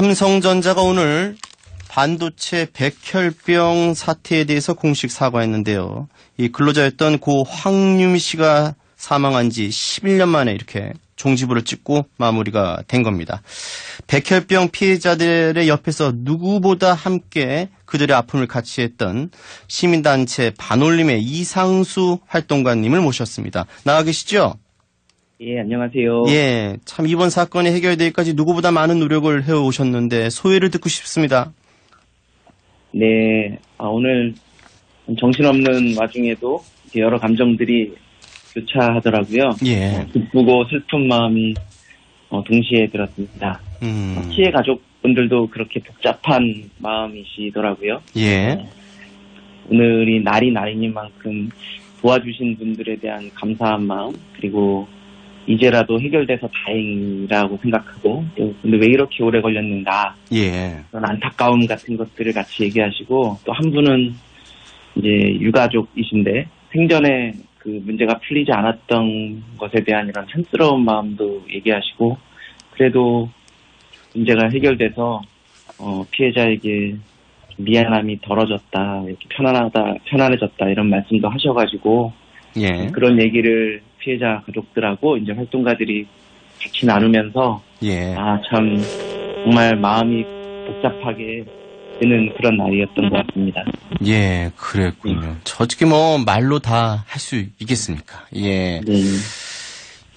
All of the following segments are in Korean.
삼성전자가 오늘 반도체 백혈병 사태에 대해서 공식 사과했는데요. 이 근로자였던 고 황유미 씨가 사망한 지 11년 만에 이렇게 종지부를 찍고 마무리가 된 겁니다. 백혈병 피해자들의 옆에서 누구보다 함께 그들의 아픔을 같이 했던 시민단체 반올림의 이상수 활동가님을 모셨습니다. 나와 계시죠? 예, 안녕하세요. 예, 참 이번 사건이 해결되기까지 누구보다 많은 노력을 해오셨는데 소회를 듣고 싶습니다. 네, 아, 오늘 정신없는 와중에도 여러 감정들이 교차하더라고요. 예, 기쁘고 슬픈 마음이 어, 동시에 들었습니다. 음, 피해 가족분들도 그렇게 복잡한 마음이시더라고요. 예, 오늘이 날이 날이니만큼 도와주신 분들에 대한 감사한 마음 그리고 이제라도 해결돼서 다행이라고 생각하고 또 근데 왜 이렇게 오래 걸렸는가? 예, 그런 안타까움 같은 것들을 같이 얘기하시고 또 한 분은 이제 유가족이신데 생전에 그 문제가 풀리지 않았던 것에 대한 이런 한스러운 마음도 얘기하시고 그래도 문제가 해결돼서 어, 피해자에게 좀 미안함이 덜어졌다 이렇게 편안하다 편안해졌다 이런 말씀도 하셔가지고 예, 그런 얘기를 피해자 가족들하고 이제 활동가들이 같이 나누면서 예. 아, 참, 정말 마음이 복잡하게 되는 그런 날이었던 것 같습니다. 예, 그랬군요. 저 어떻게 뭐 말로 다 할 수 있겠습니까? 예. 네.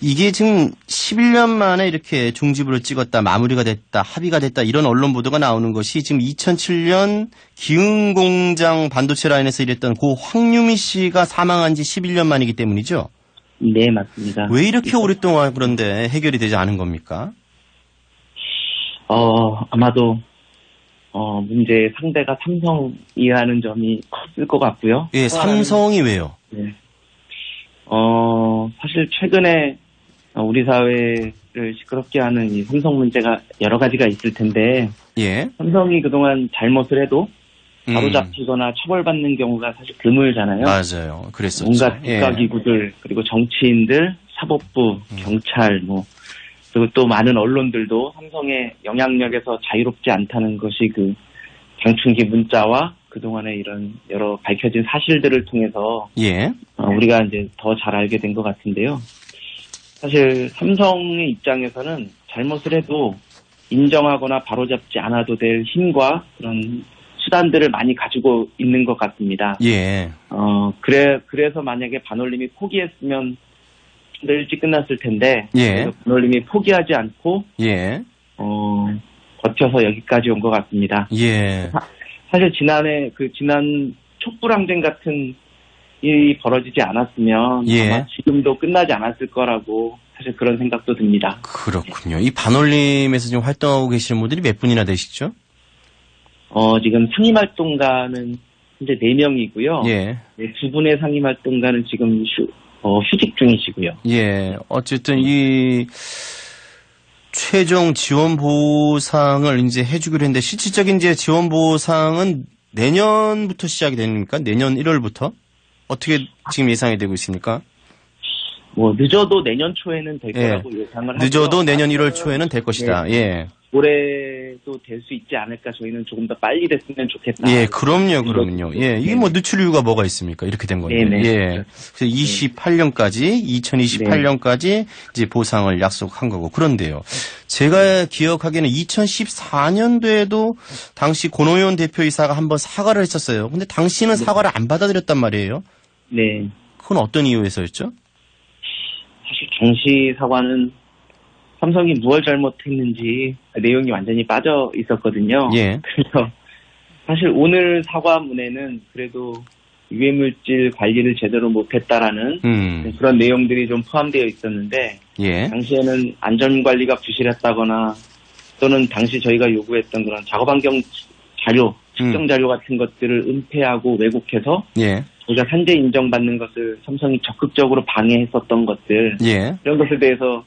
이게 지금 11년 만에 이렇게 종지부를 찍었다, 마무리가 됐다, 합의가 됐다, 이런 언론 보도가 나오는 것이 지금 2007년 기흥공장 반도체 라인에서 일했던 고 황유미 씨가 사망한 지 11년 만이기 때문이죠? 네, 맞습니다. 왜 이렇게 오랫동안 그런데 해결이 되지 않은 겁니까? 어, 아마도, 어, 문제의 상대가 삼성이라는 점이 컸을 것 같고요. 예, 삼성이 왜요? 네. 어, 사실 최근에 어, 우리 사회를 시끄럽게 하는 이 삼성 문제가 여러 가지가 있을 텐데, 예. 삼성이 그동안 잘못을 해도 바로 음, 잡히거나 처벌받는 경우가 사실 드물잖아요. 맞아요. 그랬었죠. 온갖 예. 국가기구들 그리고 정치인들, 사법부, 음. 경찰 뭐 그리고 또 많은 언론들도 삼성의 영향력에서 자유롭지 않다는 것이 그 장충기 문자와 그동안의 이런 여러 밝혀진 사실들을 통해서 예. 어, 우리가 이제 더 잘 알게 된 것 같은데요. 사실 삼성의 입장에서는 잘못을 해도 인정하거나 바로잡지 않아도 될 힘과 그런 수단들을 많이 가지고 있는 것 같습니다. 예. 어, 그래, 그래서 만약에 반올림이 포기했으면 좀 더 일찍 끝났을 텐데, 예. 반올림이 포기하지 않고, 예. 어, 버텨서 여기까지 온 것 같습니다. 예. 사실 지난해, 그, 지난 촛불항쟁 같은 일이 벌어지지 않았으면, 예. 아마 지금도 끝나지 않았을 거라고, 사실 그런 생각도 듭니다. 그렇군요. 이 반올림에서 지금 활동하고 계시는 분들이 몇 분이나 되시죠? 어, 지금 상임 활동가는 현재 4명이고요. 예. 두 분의 상임 활동가는 지금 휴, 어, 휴직 중이시고요. 예. 어쨌든 이 최종 지원 보상을 이제 해주기로 했는데 실질적인 이제 지원 보상은 내년부터 시작이 됩니까? 내년 1월부터? 어떻게 지금 예상이 되고 있습니까? 뭐 늦어도 내년 초에는 될 예. 거라고 예상을 하고요. 늦어도 내년 1월 초에는 될 것이다. 예. 올해도 될 수 있지 않을까 저희는 조금 더 빨리 됐으면 좋겠다. 예, 그럼요, 그럼요. 예, 이게 뭐 늦출 이유가 뭐가 있습니까? 이렇게 된 건데. 네네. 예. 그래서 28년까지, 2028년까지 이제 보상을 약속한 거고. 그런데요. 제가 기억하기에는 2014년도에도 당시 고노현 대표이사가 한번 사과를 했었어요. 근데 당시는 사과를 안 받아들였단 말이에요. 네. 그건 어떤 이유에서였죠? 사실 당시 사과는 삼성이 무엇 잘못했는지 내용이 완전히 빠져 있었거든요. 예. 그래서 사실 오늘 사과문에는 그래도 유해물질 관리를 제대로 못했다라는 음, 그런 내용들이 좀 포함되어 있었는데 예. 당시에는 안전관리가 부실했다거나 또는 당시 저희가 요구했던 그런 작업환경 자료, 측정 자료 같은 것들을 은폐하고 왜곡해서 예. 저희가 산재 인정받는 것을 삼성이 적극적으로 방해했었던 것들 예. 이런 것에 대해서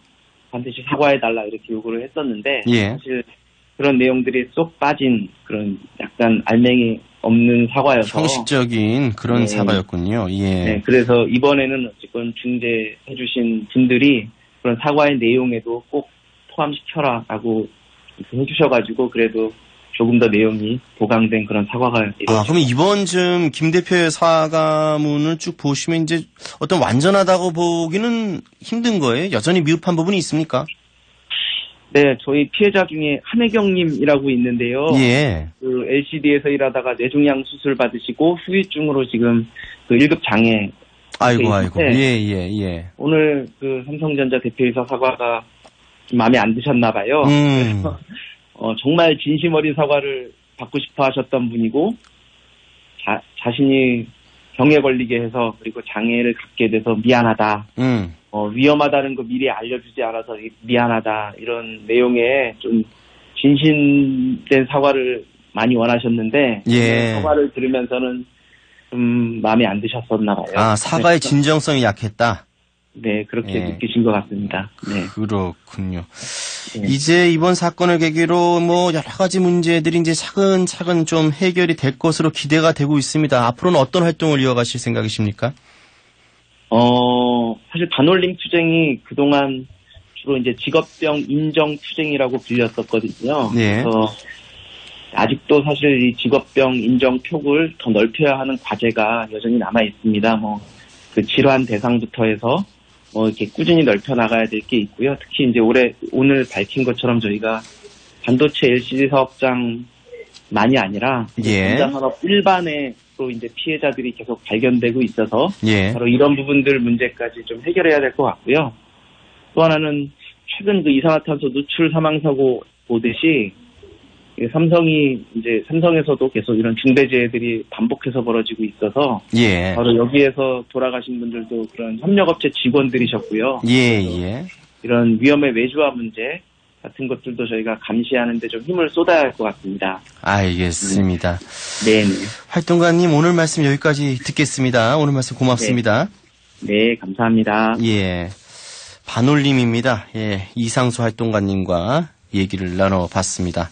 반드시 사과해달라 이렇게 요구를 했었는데 예. 사실 그런 내용들이 쏙 빠진 그런 약간 알맹이 없는 사과여서 형식적인 그런 네. 사과였군요. 예. 네, 그래서 이번에는 어쨌건 중재해주신 분들이 그런 사과의 내용에도 꼭 포함시켜라라고 해주셔가지고 그래도 조금 더 내용이 보강된 그런 사과가 아, 이루어졌습니다. 그럼 이번 좀김 대표의 사과문을 쭉 보시면 이제 어떤 완전하다고 보기는 힘든 거예요? 여전히 미흡한 부분이 있습니까? 네, 저희 피해자 중에 한혜경님이라고 있는데요. 예. 그 LCD에서 일하다가 뇌종양 수술 받으시고 후유증으로 지금 그 1급 장애 아이고, 아이고. 네. 예, 예, 예. 오늘 그 삼성전자 대표이사 사과가 좀 마음에 안 드셨나 봐요. 음. 어, 정말 진심 어린 사과를 받고 싶어 하셨던 분이고 자, 자신이 병에 걸리게 해서 그리고 장애를 갖게 돼서 미안하다. 음. 어, 위험하다는 거 미리 알려주지 않아서 미안하다. 이런 내용의 좀 진심된 사과를 많이 원하셨는데 예. 사과를 들으면서는 좀 마음에 안 드셨었나 봐요. 아, 사과의 그래서 진정성이 약했다. 네, 그렇게 예. 느끼신 것 같습니다. 네. 그렇군요. 네. 이제 이번 사건을 계기로 뭐 여러 가지 문제들이 이제 차근차근 좀 해결이 될 것으로 기대가 되고 있습니다. 앞으로는 어떤 활동을 이어가실 생각이십니까? 어, 사실 반올림 투쟁이 그동안 주로 이제 직업병 인정 투쟁이라고 불렸었거든요. 네. 그래서 아직도 사실 이 직업병 인정 폭을 더 넓혀야 하는 과제가 여전히 남아 있습니다. 뭐 그 질환 대상부터 해서 뭐 이렇게 꾸준히 넓혀 나가야 될 게 있고요. 특히 이제 올해 오늘 밝힌 것처럼 저희가 반도체 LCD 사업장만이 아니라 예. 전자 산업 일반에로 이제 피해자들이 계속 발견되고 있어서 예. 바로 이런 부분들 문제까지 좀 해결해야 될 것 같고요. 또 하나는 최근 그 이산화탄소 누출 사망 사고 보듯이 이 삼성이 이제 삼성에서도 계속 이런 중대재해들이 반복해서 벌어지고 있어서 예. 바로 여기에서 돌아가신 분들도 그런 협력업체 직원들이셨고요. 예, 예. 이런 위험의 외주화 문제 같은 것들도 저희가 감시하는데 좀 힘을 쏟아야 할 것 같습니다. 알겠습니다. 네, 네. 활동가님 오늘 말씀 여기까지 듣겠습니다. 오늘 말씀 고맙습니다. 네, 감사합니다. 예. 반올림입니다. 예. 이상수 활동가님과 얘기를 나눠봤습니다.